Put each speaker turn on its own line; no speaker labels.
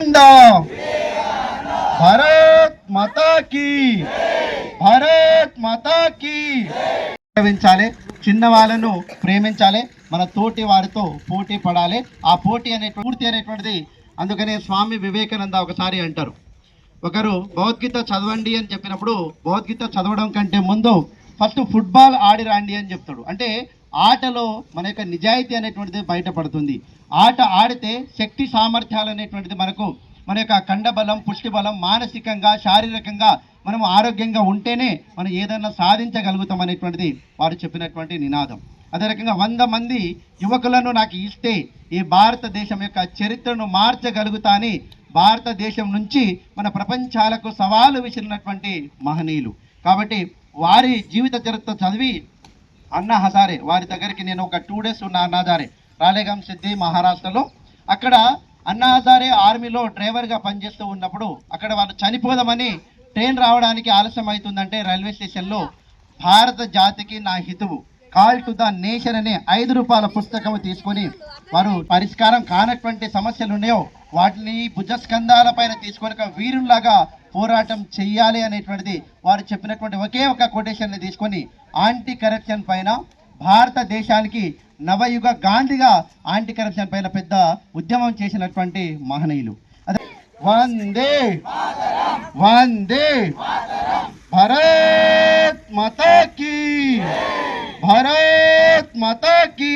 జెండా భారత్ మాతా కీ భారత్ చిన్న వాళ్ళను ప్రేమించాలి మన తోటి వారితో పోటీ పడాలి. ఆ పోటీ అనే పూర్తి అనేటువంటిది అందుకనే స్వామి వివేకానంద ఒకసారి అంటారు. ఒకరు భగవద్గీత చదవండి అని చెప్పినప్పుడు భగవద్గీత చదవడం కంటే ముందు ఫస్ట్ ఫుట్బాల్ ఆడి రాండి అని చెప్తాడు. అంటే ఆటలో మన యొక్క నిజాయితీ అనేటువంటిది బయటపడుతుంది. ఆట ఆడితే శక్తి సామర్థ్యాలు అనేటువంటిది మనకు మన యొక్క కండబలం పుష్టి బలం మానసికంగా శారీరకంగా మనం ఆరోగ్యంగా ఉంటేనే మనం ఏదైనా సాధించగలుగుతాం అనేటువంటిది వారు చెప్పినటువంటి నినాదం. అదే రకంగా వంద మంది యువకులను నాకు ఇస్తే ఈ భారతదేశం యొక్క చరిత్రను మార్చగలుగుతా అని భారతదేశం నుంచి మన ప్రపంచాలకు సవాలు విసిరినటువంటి మహనీయులు. కాబట్టి వారి జీవిత చరిత్ర చదివి అన్నా హజారే వారి దగ్గరికి నేను ఒక టూ డేస్ ఉన్న అన్నా హజారే. రాలేగాం సిద్ధి మహారాష్ట్రలో. అక్కడ అన్నా హజారే ఆర్మీలో డ్రైవర్గా పనిచేస్తూ ఉన్నప్పుడు అక్కడ వాళ్ళు చనిపోదామని ట్రైన్ రావడానికి ఆలస్యం అవుతుందంటే రైల్వే స్టేషన్లో భారత జాతికి నా హితువు. కాల్ టు ద నేషన్ అనే ఐదు రూపాయల పుస్తకం తీసుకొని వారు పరిష్కారం కానటువంటి సమస్యలు ఉన్నాయో వాటిని భుజస్కంధాల పైన తీసుకొని ఒక వీరుల్లాగా పోరాటం చెయ్యాలి అనేటువంటిది వారు చెప్పినటువంటి ఒకే ఒక కొటేషన్ని తీసుకొని యాంటీ కరప్షన్ పైన భారతదేశానికి నవయుగ గాంధీగా యాంటీ కరప్షన్ పైన పెద్ద ఉద్యమం చేసినటువంటి మహనీయులు. అదే వందే వందే భారత్ మత కీ భారత్ మత కీ